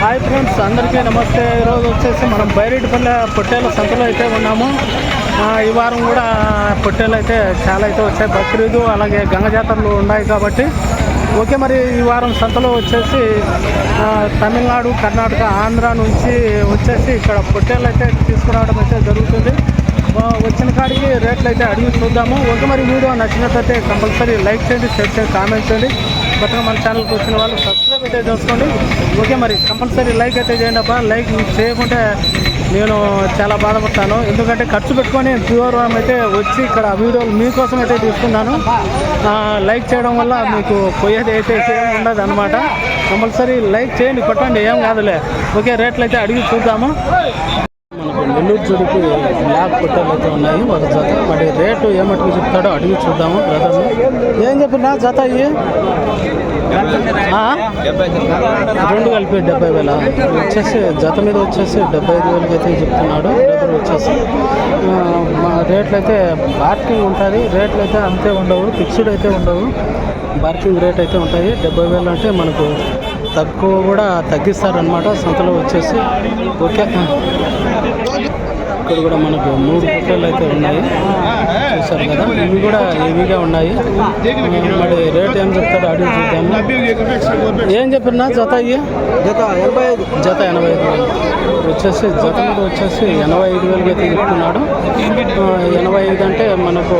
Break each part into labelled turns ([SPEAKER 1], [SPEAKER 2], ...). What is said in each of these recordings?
[SPEAKER 1] Hi friends అందరికీ నమస్తే. ఈరోజు వచ్చేసి మనం బైరెడ్డిపల్లె పొట్టేల సంతలో అయితే ఉన్నాము. ఈ వారం కూడా పొట్టేలు అయితే చాలా అయితే వచ్చాయి. బక్రీదు అలాగే గంగ జాతరలు ఉన్నాయి కాబట్టి. ఓకే మరి ఈ వారం సంతలో వచ్చేసి తమిళనాడు కర్ణాటక ఆంధ్ర నుంచి వచ్చేసి ఇక్కడ పొట్టేలు అయితే తీసుకురావడం అయితే జరుగుతుంది. వచ్చిన కాడికి రేట్లు అయితే అడిగి చూద్దాము. ఓకే మరి వీడియో నచ్చినట్లయితే కంపల్సరీ లైక్ చేయండి షేర్ చేయండి కామెంట్ చేయండి. కొత్తగా మన ఛానల్కి వచ్చిన వాళ్ళు సబ్స్క్రైబ్ అయితే చేసుకోండి. ఓకే మరి కంపల్సరీ లైక్ అయితే చేయండి అబ్బా. లైక్ చేయకుంటే నేను చాలా బాధపడతాను. ఎందుకంటే ఖర్చు పెట్టుకొని ప్యూర్ అయితే వచ్చి ఇక్కడ వీడియోలు మీకోసం అయితే తీసుకున్నాను. లైక్ చేయడం వల్ల మీకు పోయేది అయితే ఏం ఉండదు అనమాట కంపల్సరీ లైక్ చేయండి కొట్టండి ఏం కాదులే. ఓకే రేట్లు అయితే అడిగి చూద్దాము. మనకు నెల్లూరు జుడికి బ్లాక్ పొట్టలు అయితే ఉన్నాయి. ఒక జత. మరి రేటు ఏమట్టుకు చెప్తాడో అడిగి చూద్దాము. బ్రదర్ని. ఏం చెప్పినా జత ఇవి రెండు కలిపి డెబ్బై వేల? వచ్చేసి జత మీద వచ్చేసి డెబ్బై ఐదు వేలకి అయితే చెప్తున్నాడు. బ్రదర్ వచ్చేసి. మా రేట్లు అయితే బార్కింగ్ ఉంటుంది. రేట్లు అయితే అంతే ఉండవు. ఫిక్స్డ్ అయితే ఉండవు. బార్కింగ్ రేట్ అయితే ఉంటాయి. డెబ్బై వేలు అంటే మనకు తక్కువ కూడా తగ్గిస్తారనమాట సంతలో వచ్చేసి. ఓకే. ఇక్కడ కూడా మనకు మూడు పుట్టలు అయితే ఉన్నాయి. చూసారు కదా? ఇవి కూడా హెవీగా ఉన్నాయి. మరి రేట్ ఏం చెప్తాడో అడిగి చూద్దాము. ఏం చెప్పినా జత ఇవి
[SPEAKER 2] జత ఎనభై ఐదు.
[SPEAKER 1] జత ఎనభై ఐదు వేలు. వచ్చేసి జత మీద వచ్చేసి ఎనభై ఐదు వేలకి అయితే చెప్తున్నాడు. ఎనభై ఐదు అంటే మనకు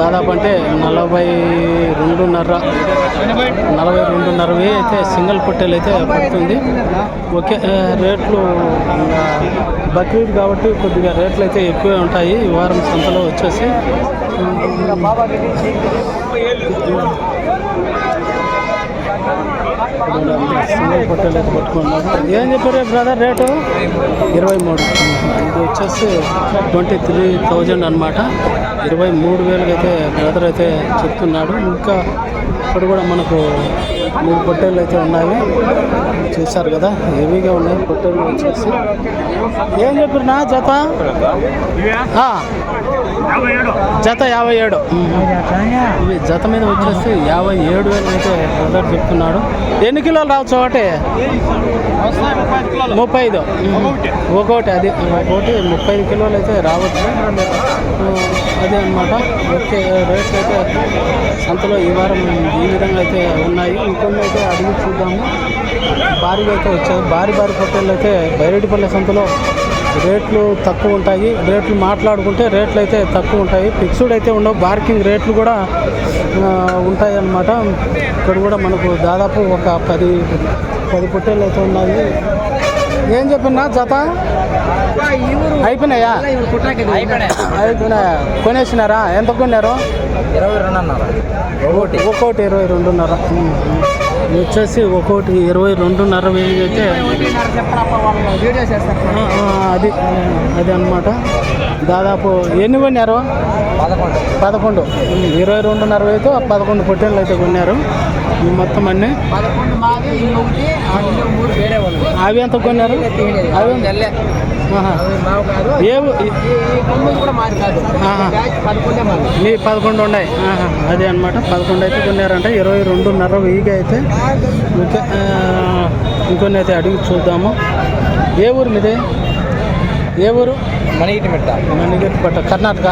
[SPEAKER 1] దాదాపు అంటే నలభై రెండున్నర నలభై రెండున్నర అయితే సింగిల్ పొట్టేలు అయితే పడుతుంది. ఓకే రేట్లు బక్రీద్ కాబట్టి కొద్దిగా రేట్లు అయితే ఎక్కువే ఉంటాయి. ఈ వారం సంతలో వచ్చేసి. సింగిల్ పొట్టేలు అయితే పట్టుకున్నారు ఏం చెప్పారు బ్రదర్ రేటు? ఇరవై మూడు. ఇది వచ్చేసి ట్వంటీ త్రీ థౌజండ్ అనమాట ఇరవై మూడు వేలకి అయితే బ్రదర్ అయితే చెప్తున్నాడు. ఇంకా ఇక్కడ కూడా మనకు మూడు పొట్టేళ్ళు అయితే ఉన్నాయి. చూశారు కదా హెవీగా ఉన్నాయి పొట్టేళ్ళు వచ్చేసి. ఏం చెప్పినా జత? జత యాభై ఏడు. ఇవి జత మీద వచ్చేసి యాభై ఏడు వేలు అయితే బ్రదర్ చెప్తున్నాడు. ఎన్ని కిలోలు రావచ్చు ఒకటి? ముప్పై ఐదు ఒక్కోటి అది ఒకటి ముప్పై ఐదు కిలోలు అయితే రావచ్చు. అదే అనమాట ఓకే రేట్ అయితే సంతలో ఈ వారం ఈ విధంగా అయితే ఉన్నాయి. ఇంకొన్ని అయితే అడిగి చూద్దాము. భారీగా అయితే వచ్చాయి. భారీ భారీ పొట్టేళ్ళు అయితే బైరెడ్డిపల్లె సంతలో రేట్లు తక్కువ ఉంటాయి. రేట్లు మాట్లాడుకుంటే రేట్లు అయితే తక్కువ ఉంటాయి. ఫిక్స్డ్ అయితే ఉండవు. బార్కింగ్ రేట్లు కూడా ఉంటాయి అన్నమాట ఇక్కడ కూడా మనకు దాదాపు ఒక పది పది పొట్టేళ్ళు అయితే ఉన్నాయి. ఏం చెప్పినా జత? అయిపోయినాయా? అయిపోయినాయా? కొనేసినారా? ఎంత కొన్నారు?
[SPEAKER 2] ఇరవై రెండు అన్నారు
[SPEAKER 1] ఒకటి ఒక్కోటి ఇరవై రెండున్నర. వచ్చేసి ఒక్కోటి ఇరవై రెండున్నర వెయ్యి అయితే అది అది అనమాట దాదాపు ఎన్ని కొన్నారు?
[SPEAKER 2] పదకొండు.
[SPEAKER 1] పదకొండు ఇరవై రెండున్నర వేతో పదకొండు పొట్టేళ్ళు అయితే కొన్నారు. ఈ మొత్తం అన్నీ. అవి ఎంత కొన్నారు? అవి మీ పదకొండు ఉన్నాయి. అదే అనమాట పదకొండు అయితే కొన్నారంటే. ఇరవై రెండున్నర వెయ్యిగా అయితే. ఆ, ఇంకొన్ని అయితే అడిగి చూద్దాము. ఏ ఊరు మీది? ఏ ఊరు?
[SPEAKER 2] మన ఇటు పెట్ట
[SPEAKER 1] మణిగిరిపట్ట కర్ణాటక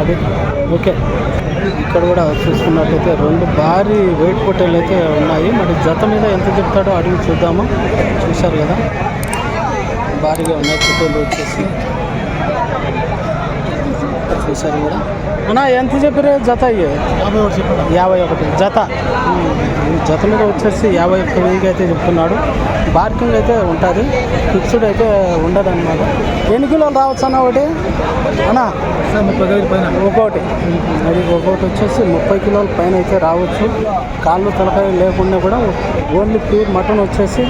[SPEAKER 1] అది. ఓకే. ఇక్కడ కూడా చూసుకున్నట్లయితే రెండు భారీ వెయిట్ పొట్టేలు అయితే ఉన్నాయి. మరి జత మీద ఎంత చెప్తాడో అడిగి చూద్దాము. చూశారు కదా? భారీగా ఉన్నాయి పొట్టేలు వచ్చేసి. చూశారు కదా అన్నా ఎంత చెప్పారు జత యాభై ఒకటి యాభై ఒకటి. జత. జత మీద వచ్చేసి యాభై ఒక్క వెయ్యికి అయితే చెప్తున్నాడు. బార్కింగ్ అయితే ఉంటుంది. ఫిక్స్డ్ అయితే ఉండదు అనమాట ఎన్ని కిలోలు రావచ్చు అన్న ఒకటి? అన్నా ఒక్కొక్కటి అది ఒక్కొక్కటి వచ్చేసి ముప్పై కిలోల పైన అయితే రావచ్చు. కాళ్ళు తలకాయ లేకుండా కూడా ఓన్లీ ప్యూర్ మటన్ వచ్చేసి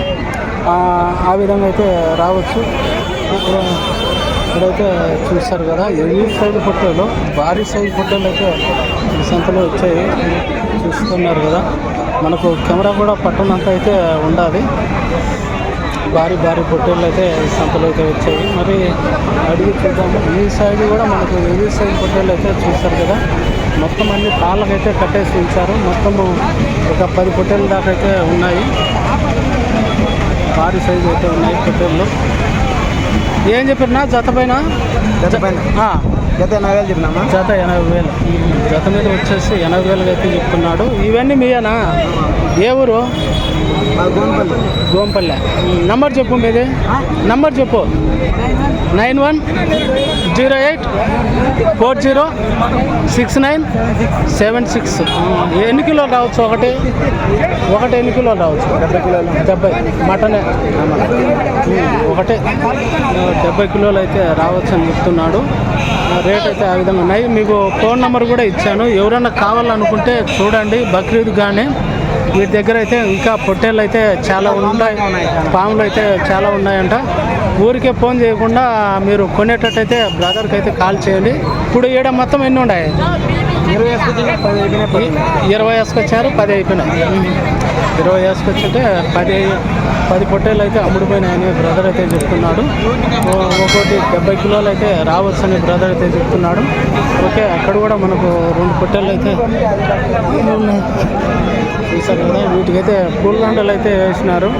[SPEAKER 1] ఆ, విధంగా అయితే రావచ్చు. ఇక్కడైతే చూస్తారు కదా ఎన్ని సైజ్ పొట్టేలు భారీ సైజ్ పొట్టేలు అయితే ఈ సంతలో వచ్చాయి. చూస్తున్నారు కదా మనకు కెమెరా కూడా పట్టనంత అయితే ఉండాలి. భారీ భారీ పొట్టేళ్ళు అయితే సంతలో అయితే వచ్చాయి. మరి అడిగి చూద్దాము. ఈ సైడ్ కూడా మనకు ఈ సైడ్ పొట్టేళ్ళు అయితే చూస్తారు కదా మొత్తం అన్ని తాళ్ళకైతే కట్టేసి ఉంచారు. మొత్తము ఒక పది పొట్టేళ్ళ దాకా అయితే ఉన్నాయి. భారీ సైజు అయితే ఉన్నాయి పొట్టేళ్ళు ఏం చెప్పినా జత పైన?
[SPEAKER 2] జత పైన. జత ఎనభై వేలు చెప్పినామా?
[SPEAKER 1] జత ఎనభై వేలు. జత మీద వచ్చేసి ఎనభై వేలుగా అయితే చెప్తున్నాడు. ఇవన్నీ మీయేనా ఏ ఊరు? గోంపల్లె. నంబర్ చెప్పు మీది నంబర్ చెప్పు. Nine one zero eight four zero six nine seven six. ఎన్ని కిలోలు రావచ్చు ఒకటి? ఒకటి ఎన్ని కిలోలు రావచ్చు?
[SPEAKER 2] డెబ్బై కిలోలు.
[SPEAKER 1] డెబ్బై. మటనే. ఒకటే. డెబ్బై కిలోలు అయితే రావచ్చు అని చెప్తున్నాడు రేట్ అయితే ఆ విధంగా ఉన్నాయి. మీకు ఫోన్ నెంబర్ కూడా ఇచ్చాను. ఎవరైనా కావాలనుకుంటే చూడండి. బక్రీద్ కానీ వీటి దగ్గర అయితే ఇంకా పొట్టేళ్ళు అయితే చాలా ఉన్నాయి. పాములు అయితే చాలా ఉన్నాయంట. ఊరికే ఫోన్ చేయకుండా మీరు కొనేటట్టయితే బ్రదర్కి అయితే కాల్ చేయండి. ఇప్పుడు ఈడ మొత్తం ఎన్ని ఉన్నాయి?
[SPEAKER 2] ఇరవై.
[SPEAKER 1] ఇరవై వేసుకొచ్చారు పది అయిపోయినాయి. ఇరవై వేసుకొచ్చింటే పది పది పొట్టేలు అయితే అమ్ముడుపోయినాయని బ్రదర్ అయితే చెప్తున్నాడు. ఒక్కోటి డెబ్బై కిలోలు అయితే రావచ్చని బ్రదర్ అయితే చెప్తున్నాడు. ఓకే అక్కడ కూడా మనకు రెండు పొట్టేలు అయితే చూసారు కదా వీటికైతే పూలదండలు అయితే వేసినారు.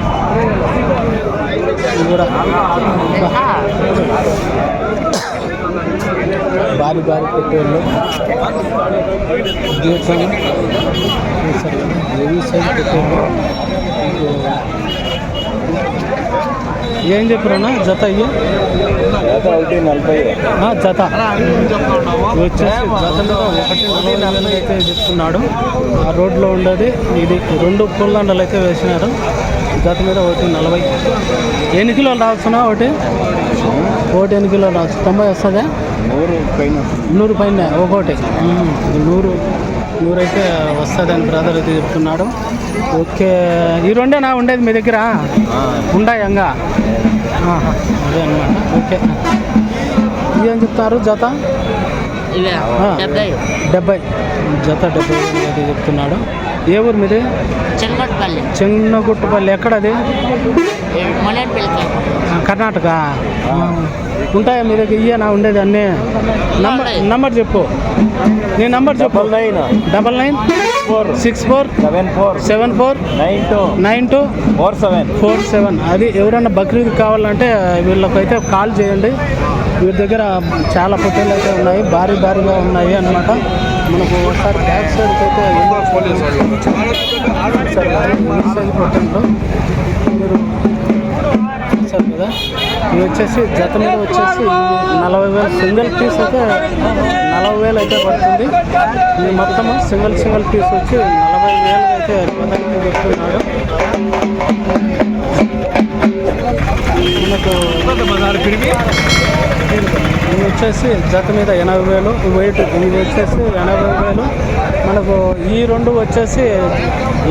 [SPEAKER 1] కూడా. భారీ భారీ పొట్టేళ్ళు ఏం చెప్పారన్నా? జత అయ్యి?
[SPEAKER 2] ఒకటి నలభై.
[SPEAKER 1] ఆ, జత. వచ్చేసి జత మీద ఒకటి నలభై అయితే చెప్తున్నాడు ఆ రోడ్లో ఉండేది. ఇది రెండు పూలదండలు అయితే వేసినారు. జత మీద ఒకటి నలభై. ఎన్ని కిలోలు రావచ్చునా ఒకటి? ఒకటి ఎన్ని కిలోలు రావచ్చు? తొంభై వస్తుందా?
[SPEAKER 2] నూరు పైన
[SPEAKER 1] నూరు పైన ఒక్కోటి మ్మ్. నూరు నూరు అయితే వస్తుందని బ్రదర్ అయితే చెప్తున్నాడు. ఓకే. ఈ రెండేనా ఉండేది మీ దగ్గర? ఉండాయంగా ఆహా. అదే అన్నమాట. ఓకే. ఏం చెప్తారు జత.
[SPEAKER 3] డెబ్బై.
[SPEAKER 1] జత డెబ్బై అయితే చెప్తున్నాడు. ఏ ఊరు మీది?
[SPEAKER 3] చెంగొట్టుపల్లి
[SPEAKER 1] చిన్నగుట్టుపల్లి ఎక్కడది? కర్ణాటక. ఉంటాయా మీ దగ్గర? ఇయ్యనా? ఉండేది అన్నీ? నంబర్ నంబర్ చెప్పు. నీ నంబర్ చెప్పు.
[SPEAKER 2] Nine.
[SPEAKER 1] Double nine.
[SPEAKER 2] Four.
[SPEAKER 1] Six four.
[SPEAKER 2] Seven four.
[SPEAKER 1] Seven four.
[SPEAKER 2] Nine two.
[SPEAKER 1] Nine two.
[SPEAKER 2] Four seven.
[SPEAKER 1] Four seven. అది ఎవరైనా బక్రీద్ కావాలంటే వీళ్ళకైతే కాల్ చేయండి. వీరి దగ్గర చాలా పొట్టేలు అయితే ఉన్నాయి. భారీ భారీగా ఉన్నాయి అన్నమాట. మనకు ఒకసారి బ్యాక్ సైడ్కి అయితే సైజ్ పొట్టేలు మీరు చూసారు కదా? ఇవి వచ్చేసి జత మీద వచ్చేసి నలభై వేలు సింగిల్ పీస్ అయితే నలభై వేలు అయితే పడుతుంది. ఇది మొత్తం సింగిల్ సింగిల్ పీస్ వచ్చి నలభై వేలు అయితే పదకొండు చెప్తున్నాడు మనకు ఇవి వచ్చేసి జత మీద ఎనభై వేలు వెయిట్ ఇవి వచ్చేసి ఎనభై వేలు. మనకు ఈ రెండు వచ్చేసి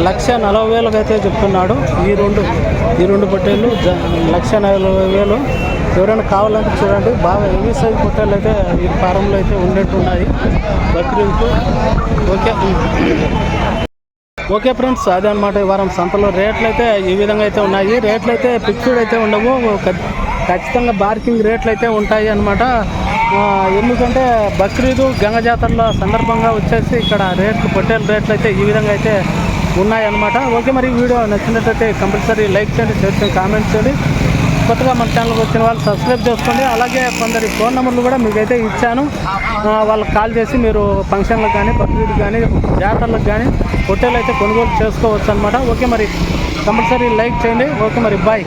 [SPEAKER 1] లక్ష నలభై వేలకు అయితే చెప్తున్నాడు. ఈ రెండు ఈ రెండు పొట్టేళ్ళు జ లక్ష నలభై వేలు. ఎవరైనా కావాలంటే చూడండి బాగా హెవీ సైజ్ పొట్టేళ్ళు అయితే ఈ ఫారంలో అయితే ఉండేట్టున్నాయి. బక్రీద్కు ఓకే. ఓకే ఫ్రెండ్స్ అదే అనమాట ఈ వారం సంతలో. రేట్లు అయితే ఈ విధంగా అయితే ఉన్నాయి. రేట్లు అయితే ఫిక్స్డ్ అయితే ఉండవు. ఖచ్చితంగా బార్కింగ్ రేట్లు అయితే ఉంటాయి అనమాట ఎందుకంటే బక్రీదు గంగ జాతరల సందర్భంగా వచ్చేసి ఇక్కడ రేట్లు పొట్టేల రేట్లు అయితే ఈ విధంగా అయితే ఉన్నాయన్నమాట ఓకే మరి వీడియో నచ్చినట్లయితే కంపల్సరీ లైక్ చేయండి షేర్ చేయండి కామెంట్ చేయండి. కొత్తగా మన ఛానల్కి వచ్చిన వాళ్ళు సబ్స్క్రైబ్ చేసుకోండి. అలాగే కొందరి ఫోన్ నెంబర్లు కూడా మీకైతే ఇచ్చాను. వాళ్ళకి కాల్ చేసి మీరు ఫంక్షన్లకు కానీ బక్రీద్ కానీ జాతరలకు కానీ హోటల్ అయితే కొనుగోలు చేసుకోవచ్చు అనమాట ఓకే మరి కంపల్సరీ లైక్ చేయండి. ఓకే మరి బాయ్